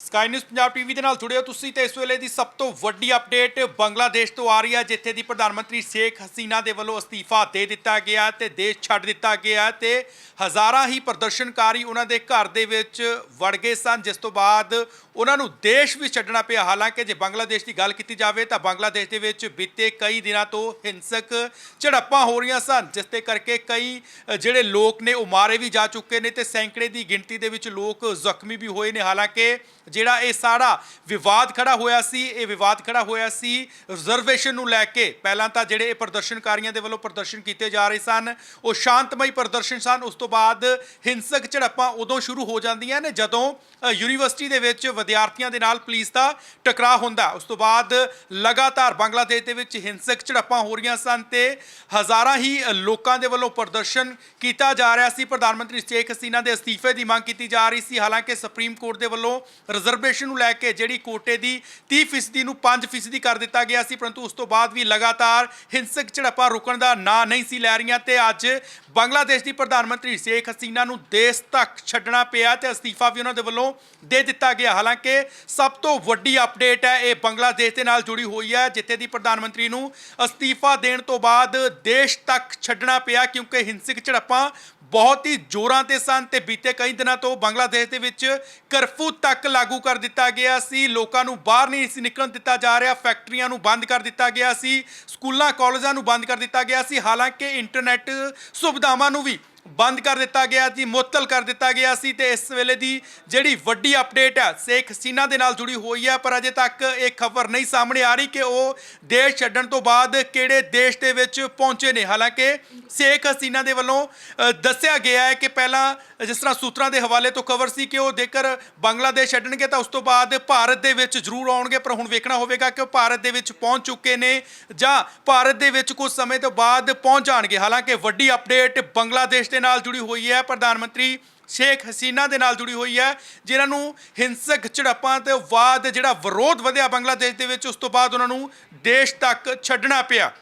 Sky news Punjab TV ਦੇ ਨਾਲ ਜੁੜੇ ਹੋ ਤੁਸੀਂ ਤੇ ਇਸ ਵੇਲੇ ਦੀ ਸਭ ਤੋਂ ਵੱਡੀ ਅਪਡੇਟ ਬੰਗਲਾਦੇਸ਼ ਤੋਂ ਆ ਰਹੀ ਹੈ, ਜਿੱਥੇ ਦੀ ਪ੍ਰਧਾਨ ਮੰਤਰੀ ਸ਼ੇਖ ਹਸੀਨਾ ਦੇ ਵੱਲੋਂ ਅਸਤੀਫਾ ਦੇ ਦਿੱਤਾ ਗਿਆ ਤੇ ਦੇਸ਼ ਛੱਡ ਦਿੱਤਾ ਗਿਆ ਤੇ ਹਜ਼ਾਰਾਂ ਹੀ ਪ੍ਰਦਰਸ਼ਨਕਾਰੀ ਉਹਨਾਂ ਦੇ ਘਰ ਦੇ ਵਿੱਚ ਵੜ ਗਏ ਸਨ, ਜਿਸ ਤੋਂ ਬਾਅਦ ਉਹਨਾਂ ਨੂੰ ਦੇਸ਼ ਵੀ ਛੱਡਣਾ ਪਿਆ। ਹਾਲਾਂਕਿ ਜੇ ਬੰਗਲਾਦੇਸ਼ ਦੀ ਗੱਲ ਕੀਤੀ ਜਾਵੇ ਤਾਂ ਬੰਗਲਾਦੇਸ਼ ਦੇ ਵਿੱਚ ਬੀਤੇ ਕਈ ਦਿਨਾਂ ਤੋਂ ਹਿੰਸਕ ਝੜਪਾਂ ਹੋ ਰਹੀਆਂ ਸਨ, ਜਿਸ ਦੇ ਕਰਕੇ ਕਈ ਜਿਹੜੇ ਲੋਕ ਨੇ ਉਹ ਮਾਰੇ ਵੀ ਜਾ ਚੁੱਕੇ ਨੇ ਤੇ ਸੈਂਕੜੇ ਦੀ ਗਿਣਤੀ ਦੇ ਵਿੱਚ ਲੋਕ ਜ਼ਖਮੀ ਵੀ ਹੋਏ ਨੇ। ਹਾਲਾਂਕਿ ਜਿਹੜਾ ਇਹ ਸਾਰਾ ਵਿਵਾਦ ਖੜਾ ਹੋਇਆ ਸੀ, ਇਹ ਵਿਵਾਦ ਖੜਾ ਹੋਇਆ ਸੀ ਰਿਜ਼ਰਵੇਸ਼ਨ ਨੂੰ ਲੈ ਕੇ। ਪਹਿਲਾਂ ਤਾਂ ਜਿਹੜੇ ਇਹ ਪ੍ਰਦਰਸ਼ਨਕਾਰੀਆਂ ਦੇ ਵੱਲੋਂ ਪ੍ਰਦਰਸ਼ਨ ਕੀਤੇ ਜਾ ਰਹੇ ਸਨ, ਉਹ ਸ਼ਾਂਤਮਈ ਪ੍ਰਦਰਸ਼ਨ ਸਨ। ਉਸ ਤੋਂ ਬਾਅਦ ਹਿੰਸਕ ਝੜਪਾਂ ਉਦੋਂ ਸ਼ੁਰੂ ਹੋ ਜਾਂਦੀਆਂ ਨੇ, ਜਦੋਂ ਯੂਨੀਵਰਸਿਟੀ ਦੇ ਵਿੱਚ ਵਿਦਿਆਰਥੀਆਂ ਦੇ ਨਾਲ ਪੁਲਿਸ ਦਾ ਟਕਰਾਅ ਹੁੰਦਾ। ਉਸ ਤੋਂ ਬਾਅਦ ਲਗਾਤਾਰ ਬੰਗਲਾਦੇਸ਼ ਦੇ ਵਿੱਚ ਹਿੰਸਕ ਝੜਪਾਂ ਹੋ ਰਹੀਆਂ ਸਨ ਤੇ ਹਜ਼ਾਰਾਂ ਹੀ ਲੋਕਾਂ ਦੇ ਵੱਲੋਂ ਪ੍ਰਦਰਸ਼ਨ ਕੀਤਾ ਜਾ ਰਿਹਾ ਸੀ। ਪ੍ਰਧਾਨ ਮੰਤਰੀ ਸ਼ੇਖ ਹਸੀਨਾ ਦੇ ਅਸਤੀਫੇ ਦੀ ਮੰਗ ਕੀਤੀ ਜਾ ਰਹੀ ਸੀ। ਹਾਲਾਂਕਿ ਸੁਪਰੀਮ ਕੋਰਟ ਦੇ ਵੱਲੋਂ ਰਿਜ਼ਰਵੇਸ਼ਨ ਨੂੰ ਲੈ ਕੇ ਜਿਹੜੀ ਕੋਟੇ ਦੀ 30% ਨੂੰ 5% ਕਰ ਦਿੱਤਾ ਗਿਆ ਸੀ, ਪਰੰਤੂ ਉਸ ਤੋਂ ਬਾਅਦ ਵੀ ਲਗਾਤਾਰ ਹਿੰਸਕ ਝੜਪਾਂ ਰੁਕਣ ਦਾ ਨਾਂ ਨਹੀਂ ਸੀ ਲੈ ਰਹੀਆਂ ਤੇ ਅੱਜ ਬੰਗਲਾਦੇਸ਼ ਦੀ ਪ੍ਰਧਾਨ ਮੰਤਰੀ ਸ਼ੇਖ ਹਸੀਨਾ ਨੂੰ ਦੇਸ਼ ਤੱਕ ਛੱਡਣਾ ਪਿਆ ਤੇ ਅਸਤੀਫਾ ਵੀ ਉਹਨਾਂ ਦੇ ਵੱਲੋਂ ਦੇ ਦਿੱਤਾ ਗਿਆ। ਹਾਲਾਂਕਿ ਸਭ ਤੋਂ ਵੱਡੀ ਅਪਡੇਟ ਹੈ, ਇਹ ਬੰਗਲਾਦੇਸ਼ ਦੇ ਨਾਲ ਜੁੜੀ ਹੋਈ ਹੈ, ਜਿੱਥੇ ਦੀ ਪ੍ਰਧਾਨ ਮੰਤਰੀ ਨੂੰ ਅਸਤੀਫਾ ਦੇਣ ਤੋਂ ਬਾਅਦ ਦੇਸ਼ ਤੱਕ ਛੱਡਣਾ ਪਿਆ ਕਿਉਂਕਿ ਹਿੰਸਕ ਝੜਪਾਂ ਬਹੁਤ ਹੀ ਜ਼ੋਰਾਂ ਤੇ ਸਨ ਤੇ ਬੀਤੇ ਕਈ ਦਿਨਾਂ ਤੋਂ ਬੰਗਲਾਦੇਸ਼ ਦੇ ਵਿੱਚ ਕਰਫਿਊ ਤੱਕ ਲੱਗ ਲਾਗੂ ਕਰ ਦਿੱਤਾ ਗਿਆ ਸੀ। ਲੋਕਾਂ ਨੂੰ ਬਾਹਰ ਨਹੀਂ ਸੀ ਨਿਕਲਣ ਦਿੱਤਾ ਜਾ ਰਿਹਾ। ਫੈਕਟਰੀਆਂ ਨੂੰ ਬੰਦ ਕਰ ਦਿੱਤਾ ਗਿਆ ਸੀ। ਸਕੂਲਾਂ, ਕਾਲਜਾਂ ਨੂੰ ਬੰਦ ਕਰ ਦਿੱਤਾ ਗਿਆ ਸੀ। ਹਾਲਾਂਕਿ ਇੰਟਰਨੈਟ ਸੁਵਿਧਾਵਾਂ ਨੂੰ ਵੀ ਬੰਦ ਕਰ ਦਿੱਤਾ ਗਿਆ ਸੀ ਮੁਅੱਤਲ ਕਰ ਦਿੱਤਾ ਗਿਆ ਸੀ ਤੇ ਇਸ ਵੇਲੇ ਦੀ ਜਿਹੜੀ ਵੱਡੀ ਅਪਡੇਟ ਹੈ ਸ਼ੇਖ ਹਸੀਨਾ ਦੇ ਨਾਲ ਜੁੜੀ ਹੋਈ ਹੈ ਪਰ ਅਜੇ ਤੱਕ ਇਹ ਖਬਰ ਨਹੀਂ ਸਾਹਮਣੇ ਆ ਰਹੀ ਕਿ ਉਹ ਦੇਸ਼ ਛੱਡਣ ਤੋਂ ਬਾਅਦ ਕਿਹੜੇ ਦੇਸ਼ ਦੇ ਵਿੱਚ ਪਹੁੰਚੇ ਨੇ। ਹਾਲਾਂਕਿ ਸ਼ੇਖ ਹਸੀਨਾ ਦੇ ਵੱਲੋਂ ਦੱਸਿਆ ਗਿਆ ਹੈ ਕਿ ਪਹਿਲਾਂ ਜਿਸ ਤਰ੍ਹਾਂ ਸੂਤਰਾਂ ਦੇ ਹਵਾਲੇ ਤੋਂ ਖਬਰ ਸੀ ਕਿ ਉਹ ਜੇਕਰ ਬੰਗਲਾਦੇਸ਼ ਛੱਡਣਗੇ ਤਾਂ ਉਸ ਤੋਂ ਬਾਅਦ ਭਾਰਤ ਦੇ ਵਿੱਚ ਜ਼ਰੂਰ ਆਉਣਗੇ, ਪਰ ਹੁਣ ਵੇਖਣਾ ਹੋਵੇਗਾ ਕਿ ਉਹ ਭਾਰਤ ਦੇ ਵਿੱਚ ਪਹੁੰਚ ਚੁੱਕੇ ਨੇ ਜਾਂ ਭਾਰਤ ਦੇ ਵਿੱਚ ਕੁਝ ਸਮੇਂ ਤੋਂ ਬਾਅਦ ਪਹੁੰਚ ਜਾਣਗੇ। ਹਾਲਾਂਕਿ ਵੱਡੀ ਅਪਡੇਟ ਬੰਗਲਾਦੇਸ਼ ਦੇ ਨਾਲ ਜੁੜੀ ਹੋਈ ਹੈ, ਪ੍ਰਧਾਨ ਮੰਤਰੀ ਸ਼ੇਖ ਹਸੀਨਾ ਦੇ ਨਾਲ ਜੁੜੀ ਹੋਈ ਹੈ, ਜਿਨ੍ਹਾਂ ਨੂੰ ਹਿੰਸਕ ਝੜਪਾਂ ਤੇ ਬਾਅਦ ਜਿਹੜਾ ਵਿਰੋਧ ਵਧਿਆ ਬੰਗਲਾਦੇਸ਼ ਦੇ ਵਿੱਚ, ਉਸ ਤੋਂ ਬਾਅਦ ਉਹਨਾਂ ਨੂੰ ਦੇਸ਼ ਤੱਕ ਛੱਡਣਾ ਪਿਆ।